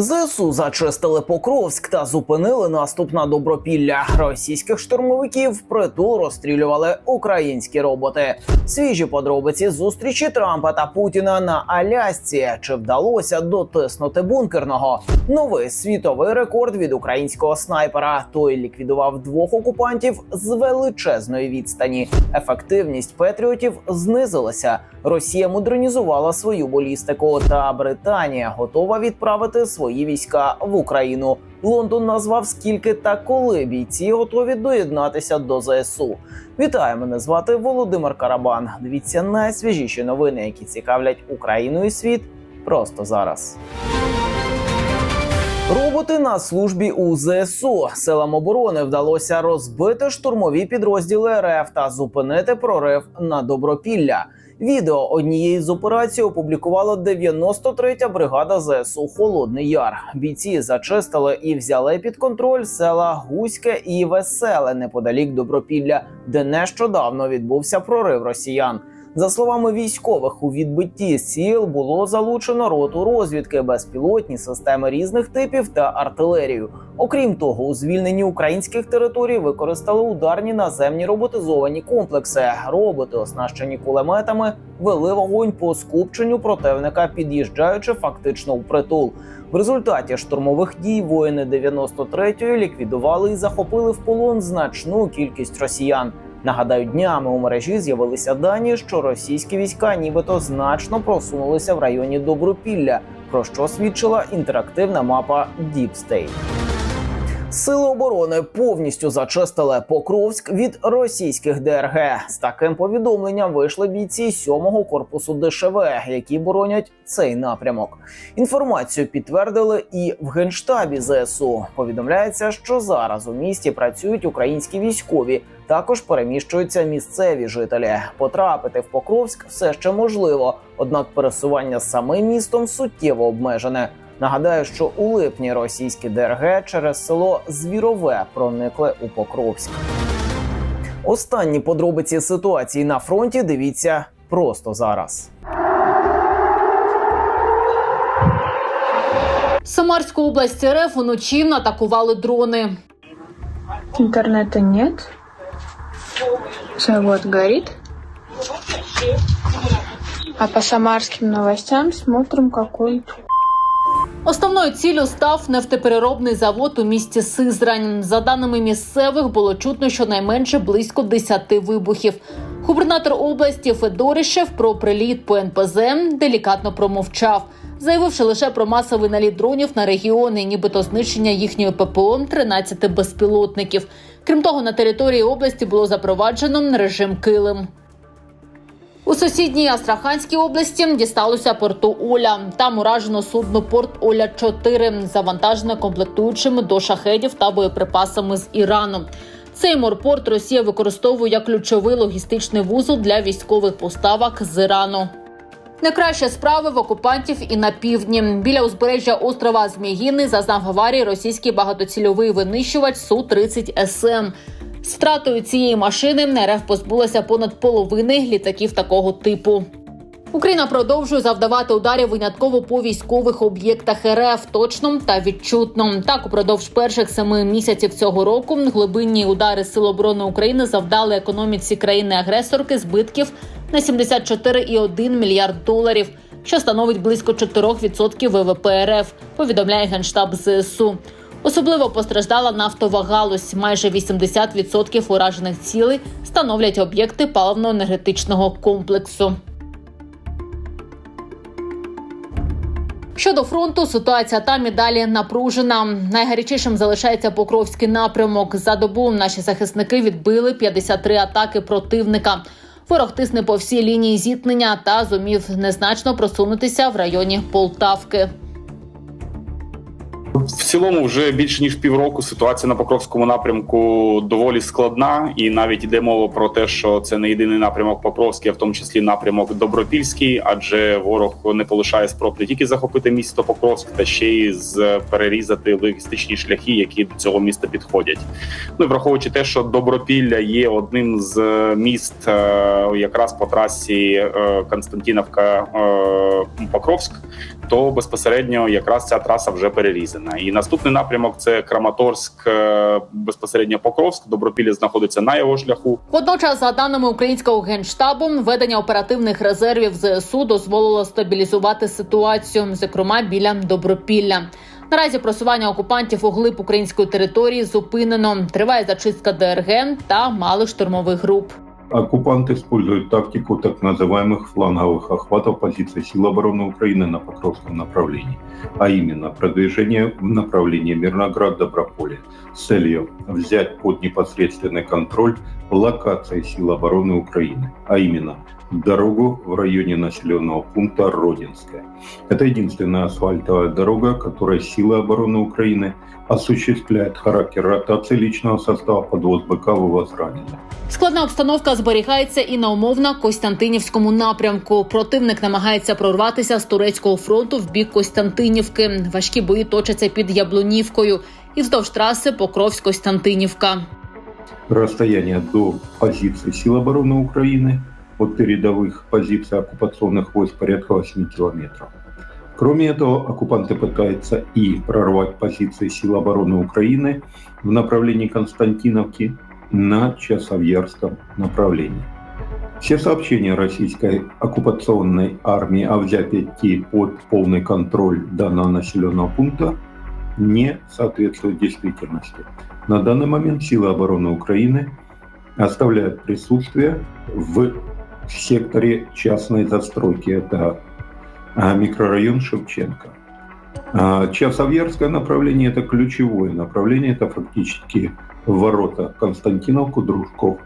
ЗСУ зачистили Покровськ та зупинили наступ на добропілля. Російських штурмовиків впритул розстрілювали українські роботи. Свіжі подробиці зустрічі Трампа та Путіна на Алясці. Чи вдалося дотиснути бункерного? Новий світовий рекорд від українського снайпера. Той ліквідував двох окупантів з величезної відстані. Ефективність патріотів знизилася. Росія модернізувала свою балістику, та Британія готова відправити свої війська в Україну. Лондон назвав скільки та коли бійці готові доєднатися до ЗСУ. Вітаю, мене звати Володимир Карабан. Дивіться найсвіжіші новини, які цікавлять Україну і світ просто зараз. Роботи на службі у ЗСУ силам оборони вдалося розбити штурмові підрозділи РФ та зупинити прорив на добропілля. Відео однієї з операцій опублікувала 93-я бригада ЗСУ Холодний Яр. Бійці зачистили і взяли під контроль села Гуське і Веселе неподалік Добропілля, де нещодавно відбувся прорив росіян. За словами військових, у відбитті сіл було залучено роту розвідки, безпілотні системи різних типів та артилерію. Окрім того, у звільненні українських територій використали ударні наземні роботизовані комплекси. Роботи, оснащені кулеметами, вели вогонь по скупченню противника, під'їжджаючи фактично у притул. В результаті штурмових дій воїни 93-ї ліквідували і захопили в полон значну кількість росіян. Нагадаю, днями у мережі з'явилися дані, що російські війська нібито значно просунулися в районі Добропілля, про що свідчила інтерактивна мапа Deep. Сили оборони повністю зачистили Покровськ від російських ДРГ. З таким повідомленням вийшли бійці 7-го корпусу ДШВ, які боронять цей напрямок. Інформацію підтвердили і в генштабі ЗСУ. Повідомляється, що зараз у місті працюють українські військові. Також переміщуються місцеві жителі. Потрапити в Покровськ все ще можливо, однак пересування самим містом суттєво обмежене. Нагадаю, що у липні російські ДРГ через село Звірове проникли у Покровськ. Останні подробиці ситуації на фронті дивіться просто зараз. Самарську область РФ уночі атакували дрони. Интернета нет. Завод горит. А по самарским новостям смотрим какой-то Основною ціллю став нефтепереробний завод у місті Сизрань. За даними місцевих, було чутно щонайменше близько 10 вибухів. Губернатор області Федорішев про приліт по НПЗ делікатно промовчав, заявивши лише про масовий наліт дронів на регіони, нібито знищення їхньої ППО 13 безпілотників. Крім того, на території області було запроваджено режим Килим. У сусідній Астраханській області дісталося порту Оля. Там уражено судно порт Оля 4 завантажене комплектуючими до шахедів та боєприпасами з Ірану. Цей морпорт Росія використовує як ключовий логістичний вузол для військових поставок з Ірану. Не краще справи в окупантів і на півдні. Біля узбережжя острова Зміїни зазнав аварії російський багатоцільовий винищувач су 30 СМ. З втратою цієї машини РФ позбулася понад половини літаків такого типу. Україна продовжує завдавати ударів винятково по військових об'єктах РФ точно та відчутно. Так, упродовж перших семи місяців цього року глибинні удари Сил оборони України завдали економіці країни-агресорки збитків на 74,1 мільярд доларів, що становить близько 4% ВВП РФ. Повідомляє генштаб ЗСУ. Особливо постраждала нафтова галузь. Майже 80% уражених цілей становлять об'єкти паливно-енергетичного комплексу. Щодо фронту, ситуація там і далі напружена. Найгарячішим залишається Покровський напрямок. За добу наші захисники відбили 53 атаки противника. Ворог тисне по всій лінії зіткнення та зумів незначно просунутися в районі Полтавки. В цілому, вже більше ніж півроку ситуація на Покровському напрямку доволі складна, і навіть йде мова про те, що це не єдиний напрямок Покровський, а в тому числі напрямок Добропільський, адже ворог не полишає спроб не тільки захопити місто Покровськ, та ще й з перерізати логістичні шляхи, які до цього міста підходять. Ну враховуючи те, що Добропілля є одним з міст е, якраз по трасі е, Константинівка е, Покровськ, то безпосередньо якраз ця траса вже перерізана. І наступний напрямок це Краматорськ, е, безпосередньо Покровськ. Добропілля знаходиться на його шляху. Водночас, за даними українського генштабу, ведення оперативних резервів ЗСУ дозволило стабілізувати ситуацію, зокрема біля Добропілля. Наразі просування окупантів у глиб української території зупинено. Триває зачистка ДРГ та малих штурмових груп. Оккупанты используют тактику так называемых фланговых охватов позиций сил обороны Украины на Покровском направлении, а именно продвижение в направлении Мирноград-Доброполе с целью взять под непосредственный контроль локации сил обороны Украины, а именно дорогу в районе населенного пункта Родинская. Это единственная асфальтовая дорога, которой силы обороны Украины осуществляют характер ротации личного состава подвоз БК вывоз раненых. Складна обстановка зберігається і на умовно Костянтинівському напрямку. Противник намагається прорватися з турецького фронту в бік Костянтинівки. Важкі бої точаться під Яблунівкою і вздовж траси Покровськ-Костянтинівка. расстояние до позиций сил обороны Украины от передовых позиций оккупационных войск порядка 8 километров. Кроме этого, оккупанты пытаются и прорвать позиции сил обороны Украины в направлении Константиновки на Часовьярском направлении. Все сообщения российской оккупационной армии о взятии под полный контроль данного населенного пункта не соответствуют действительности. На данный момент силы обороны Украины оставляют присутствие в секторе частной застройки. Это а, микрорайон Шевченко. А, Часовьярское направление – это ключевое направление, это фактически ворота Константиновку, Дружковку.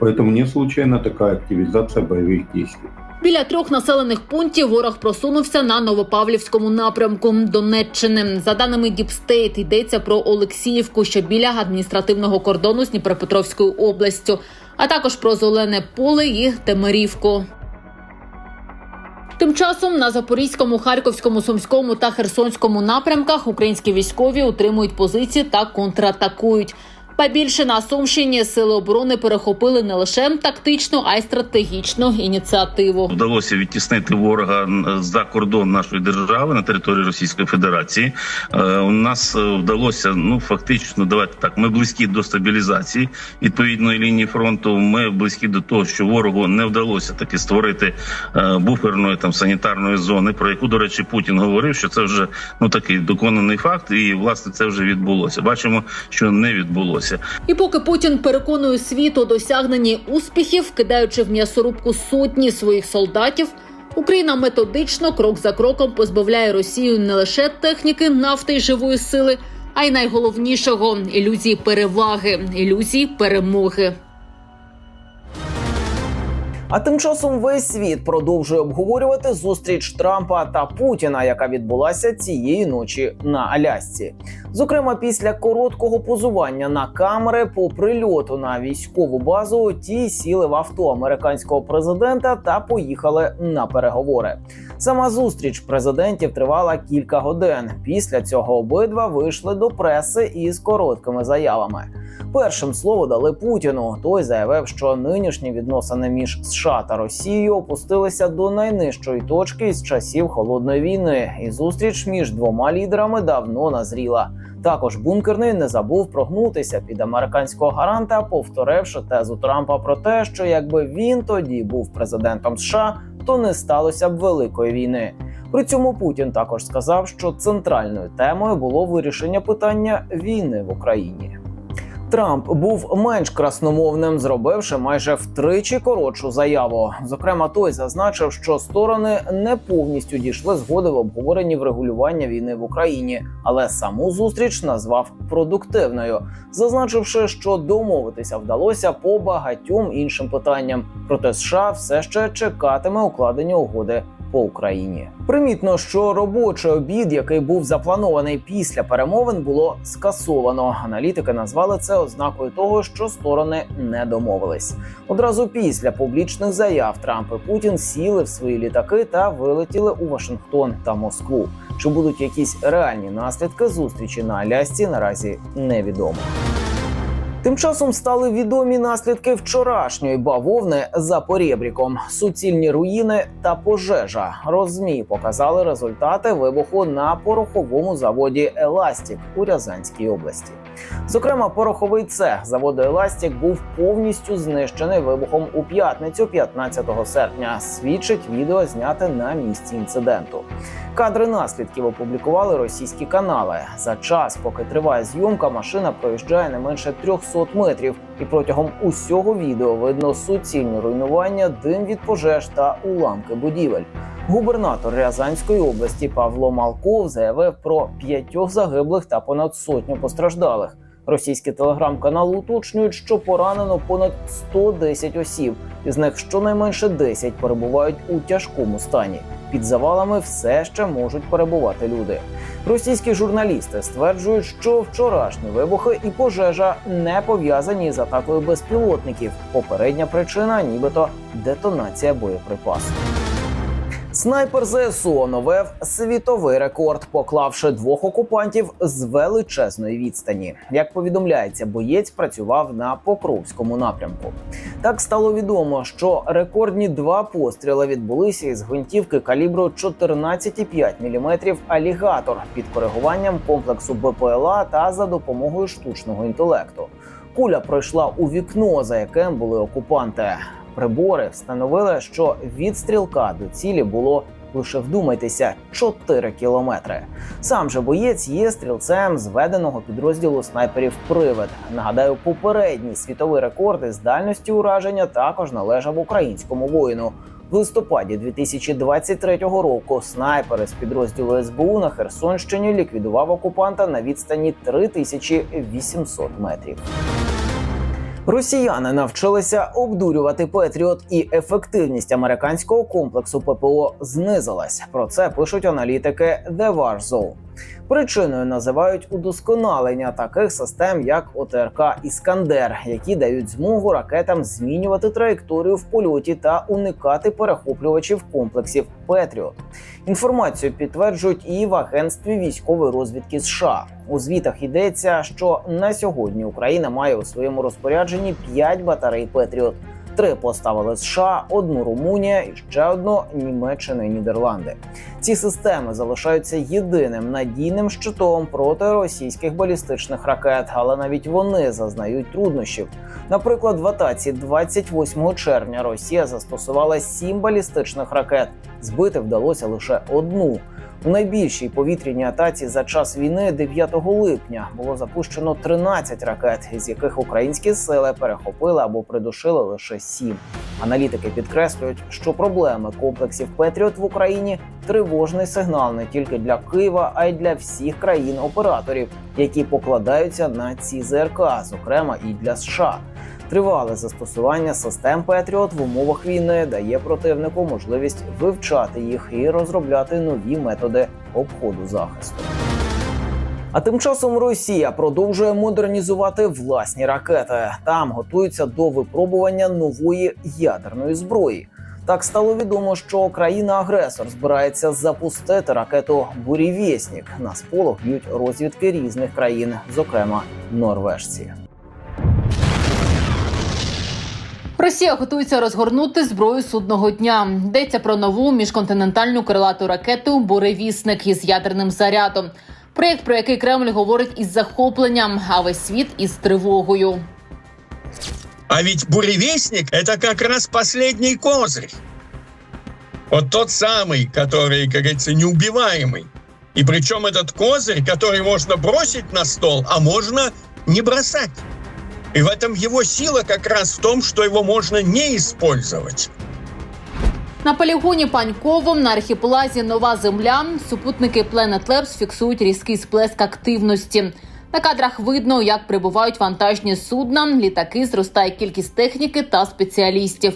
Поэтому не случайно такая активизация боевых действий. Біля трьох населених пунктів ворог просунувся на Новопавлівському напрямку Донеччини. За даними Діпстейт, йдеться про Олексіївку, що біля адміністративного кордону з Дніпропетровською областю, а також про Зелене поле і Темирівку. Тим часом на Запорізькому, Харківському, Сумському та Херсонському напрямках українські військові утримують позиції та контратакують. Па більше на Сумщині сили оборони перехопили не лише тактичну, а й стратегічну ініціативу. Вдалося відтіснити ворога за кордон нашої держави на території Російської Федерації. Е, У нас е, вдалося ну фактично давайте так. Ми близькі до стабілізації відповідної лінії фронту. Ми близькі до того, що ворогу не вдалося таки створити е, буферної там санітарної зони, про яку до речі Путін говорив, що це вже ну такий доконаний факт, і власне це вже відбулося. Бачимо, що не відбулося. І поки Путін переконує світ у досягненні успіхів, кидаючи в м'ясорубку сотні своїх солдатів, Україна методично, крок за кроком, позбавляє Росію не лише техніки, нафти й живої сили, а й найголовнішого ілюзії переваги, ілюзії перемоги. А тим часом весь світ продовжує обговорювати зустріч Трампа та Путіна, яка відбулася цієї ночі на Алясці. Зокрема, після короткого позування на камери по прильоту на військову базу, ті сіли в авто американського президента та поїхали на переговори. Сама зустріч президентів тривала кілька годин. Після цього обидва вийшли до преси із короткими заявами. Першим слово дали Путіну. Той заявив, що нинішні відносини між США та Росією опустилися до найнижчої точки з часів холодної війни, і зустріч між двома лідерами давно назріла. Також бункерний не забув прогнутися під американського гаранта, повторивши тезу Трампа про те, що якби він тоді був президентом США, то не сталося б великої війни. При цьому Путін також сказав, що центральною темою було вирішення питання війни в Україні. Трамп був менш красномовним, зробивши майже втричі коротшу заяву. Зокрема, той зазначив, що сторони не повністю дійшли згоди в обговоренні врегулювання війни в Україні, але саму зустріч назвав продуктивною, зазначивши, що домовитися вдалося по багатьом іншим питанням. Проте США все ще чекатиме укладення угоди по Україні. Примітно, що робочий обід, який був запланований після перемовин, було скасовано. Аналітики назвали це ознакою того, що сторони не домовились. Одразу після публічних заяв Трамп і Путін сіли в свої літаки та вилетіли у Вашингтон та Москву. Чи будуть якісь реальні наслідки зустрічі на Алясці, наразі невідомо. Тим часом стали відомі наслідки вчорашньої бавовни за порєбріком, суцільні руїни та пожежа. Розмі показали результати вибуху на пороховому заводі Еластік у Рязанській області. Зокрема, пороховий цех заводу Еластік був повністю знищений вибухом у п'ятницю, 15 серпня. Свідчить відео зняте на місці інциденту. Кадри наслідків опублікували російські канали. За час, поки триває зйомка, машина проїжджає не менше 300 метрів, і протягом усього відео видно суцільні руйнування, дим від пожеж та уламки будівель. Губернатор Рязанської області Павло Малков заявив про п'ятьох загиблих та понад сотню постраждалих. Російські телеграм-канали уточнюють, що поранено понад 110 осіб, із них щонайменше 10 перебувають у тяжкому стані. Під завалами все ще можуть перебувати люди. Російські журналісти стверджують, що вчорашні вибухи і пожежа не пов'язані з атакою безпілотників. Попередня причина, нібито детонація боєприпасу. Снайпер ЗСУ оновив світовий рекорд, поклавши двох окупантів з величезної відстані. Як повідомляється, боєць працював на Покровському напрямку. Так стало відомо, що рекордні два постріли відбулися із гвинтівки калібру 14,5 мм алігатор під коригуванням комплексу БПЛА та за допомогою штучного інтелекту. Куля пройшла у вікно, за яким були окупанти. Прибори встановили, що від стрілка до цілі було лише вдумайтеся 4 кілометри. Сам же боєць є стрілцем зведеного підрозділу снайперів Привид. Нагадаю, попередній світовий рекорд із дальності ураження також належав українському воїну. В листопаді 2023 року снайпер з підрозділу СБУ на Херсонщині ліквідував окупанта на відстані 3800 метрів. Росіяни навчилися обдурювати Петріот, і ефективність американського комплексу ППО знизилась. Про це пишуть аналітики The War Zone. Причиною називають удосконалення таких систем, як ОТРК Іскандер, які дають змогу ракетам змінювати траєкторію в польоті та уникати перехоплювачів комплексів Петріот. Інформацію підтверджують і в агентстві військової розвідки США. У звітах йдеться, що на сьогодні Україна має у своєму розпорядженні 5 батарей Петріот. Три поставили США, одну Румунія і ще одну Німеччина і Нідерланди. Ці системи залишаються єдиним надійним щитом проти російських балістичних ракет, але навіть вони зазнають труднощів. Наприклад, в атаці 28 червня Росія застосувала сім балістичних ракет. Збити вдалося лише одну. У найбільшій повітряній атаці за час війни 9 липня було запущено 13 ракет, із яких українські сили перехопили або придушили лише 7. Аналітики підкреслюють, що проблеми комплексів Петріот в Україні тривожний сигнал не тільки для Києва, а й для всіх країн-операторів, які покладаються на ці ЗРК, зокрема і для США. Тривале застосування систем Петріот в умовах війни дає противнику можливість вивчати їх і розробляти нові методи обходу захисту. А тим часом Росія продовжує модернізувати власні ракети. Там готуються до випробування нової ядерної зброї. Так стало відомо, що країна-агресор збирається запустити ракету Бурєвєснік. На сполох б'ють розвідки різних країн, зокрема норвежці. Росія готується розгорнути зброю судного дня. Йдеться про нову міжконтинентальну крилату ракету Буревісник із ядерним зарядом. Проєкт, про який Кремль говорить із захопленням, а весь світ із тривогою. А ведь буревестник – это как раз последний козырь. Вот тот самый, который, как говорится, неубиваемый. И причем этот козырь, который можно бросить на стол, а можно не бросать. И в этом его сила как раз в том, что его можно не использовать. На полігоні Паньковом на архіпелазі Нова Земля супутники Planet Labs фіксують різкий сплеск активності. На кадрах видно, як прибувають вантажні судна, літаки, зростає кількість техніки та спеціалістів.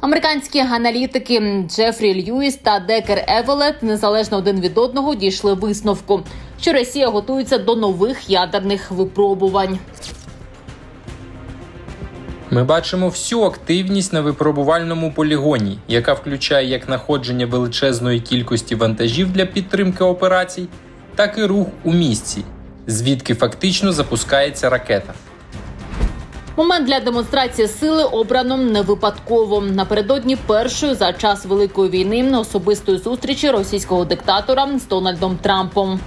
Американські аналітики Джефрі Льюіс та Декер Евелет незалежно один від одного дійшли висновку, що Росія готується до нових ядерних випробувань. Ми бачимо всю активність на випробувальному полігоні, яка включає як находження величезної кількості вантажів для підтримки операцій, так і рух у місці, звідки фактично запускається ракета. Момент для демонстрації сили обрано не випадково. Напередодні першої за час великої війни особистої зустрічі російського диктатора з Дональдом Трампом.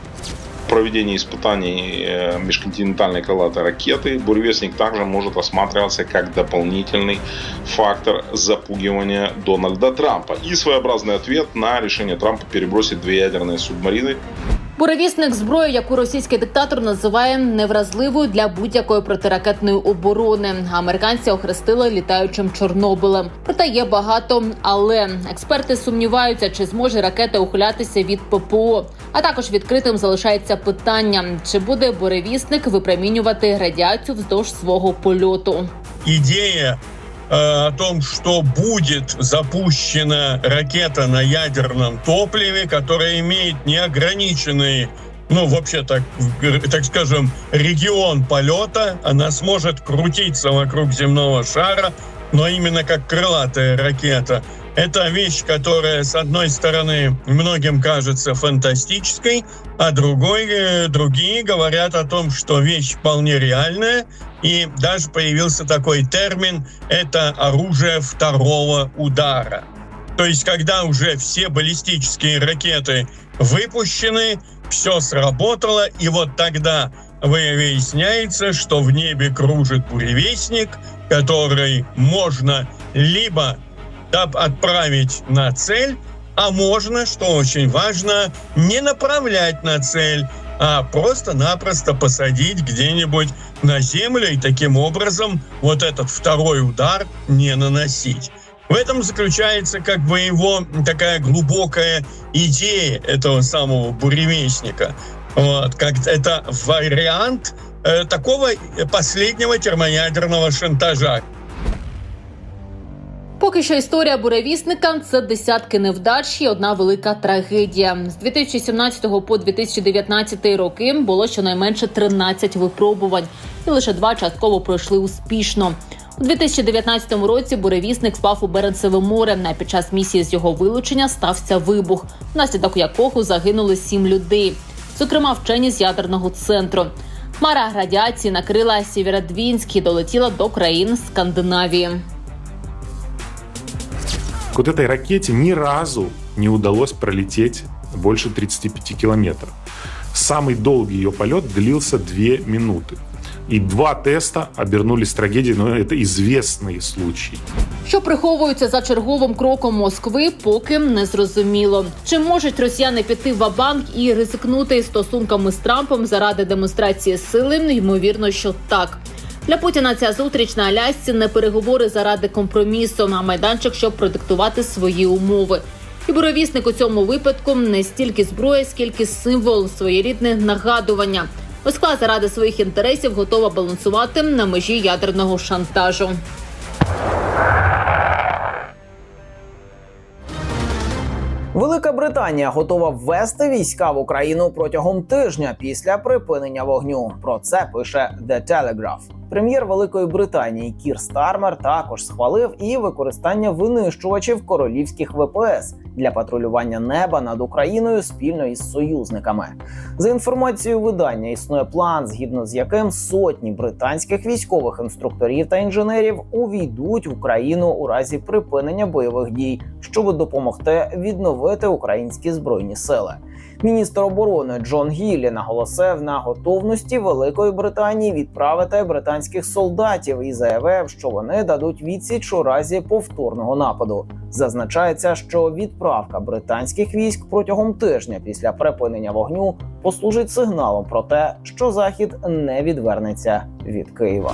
Проведении испытаний э, межконтинентальной крылатой ракеты буревестник также может рассматриваться как дополнительный фактор запугивания Дональда Трампа. И своеобразный ответ на решение Трампа перебросить две ядерные субмарины Буревісник зброю, яку російський диктатор називає невразливою для будь-якої протиракетної оборони. Американці охрестили літаючим Чорнобилем. Проте є багато, але експерти сумніваються, чи зможе ракета ухилятися від ППО. А також відкритим залишається питання, чи буде буревісник випромінювати радіацію вздовж свого польоту. Идея э, о том, что будет запущена ракета на ядерном топливе, которая имеет неограниченный, ну, вообще так, так скажем, регион полета, она сможет крутиться вокруг земного шара, но именно как крылатая ракета. Это вещь, которая, с одной стороны, многим кажется фантастической, а другой, э, другие говорят о том, что вещь вполне реальная, и даже появился такой термин «это оружие второго удара». То есть, когда уже все баллистические ракеты выпущены, все сработало, и вот тогда выясняется, что в небе кружит буревестник, который можно либо отправить на цель, а можно, что очень важно, не направлять на цель, а просто-напросто посадить где-нибудь на землю и таким образом вот этот второй удар не наносить. В этом заключается как бы его такая глубокая идея этого самого буревестника. Вот, как это вариант э, такого последнего термоядерного шантажа. Поки що історія буревісника це десятки невдач і одна велика трагедія. З 2017 по 2019 роки було щонайменше 13 випробувань, і лише два частково пройшли успішно. У 2019 році буревісник впав у Беренцеве море. А під час місії з його вилучення стався вибух, внаслідок якого загинули сім людей, зокрема вчені з ядерного центру. Хмара радіації накрила Сєвєродвінськ і долетіла до країн Скандинавії. К вот этой ракете ни разу не удалось пролететь больше 35 километров. Самый долгий ее полет длился 2 минуты. И два теста обернулись трагедией, но это известные случаи. Що приховується за черговим кроком Москви, поки не зрозуміло. Чи можуть росіяни піти в банк і ризикнути стосунками з Трампом заради демонстрації сили? Ймовірно, що так. Для Путіна ця зустріч на Алясці не переговори заради компромісу, а майданчик, щоб продиктувати свої умови. І буровісник у цьому випадку не стільки зброя, скільки символ своєрідне нагадування. Москва заради своїх інтересів готова балансувати на межі ядерного шантажу. Велика Британія готова ввести війська в Україну протягом тижня після припинення вогню. Про це пише The Telegraph. Прем'єр Великої Британії Кір Стармер також схвалив і використання винищувачів королівських ВПС для патрулювання неба над Україною спільно із союзниками. За інформацією видання, існує план, згідно з яким сотні британських військових інструкторів та інженерів увійдуть в Україну у разі припинення бойових дій, щоб допомогти відновити українські збройні сили. Міністр оборони Джон Гіллі наголосив на готовності Великої Британії відправити британських солдатів і заявив, що вони дадуть відсіч у разі повторного нападу. Зазначається, що відправка британських військ протягом тижня після припинення вогню послужить сигналом про те, що захід не відвернеться від Києва.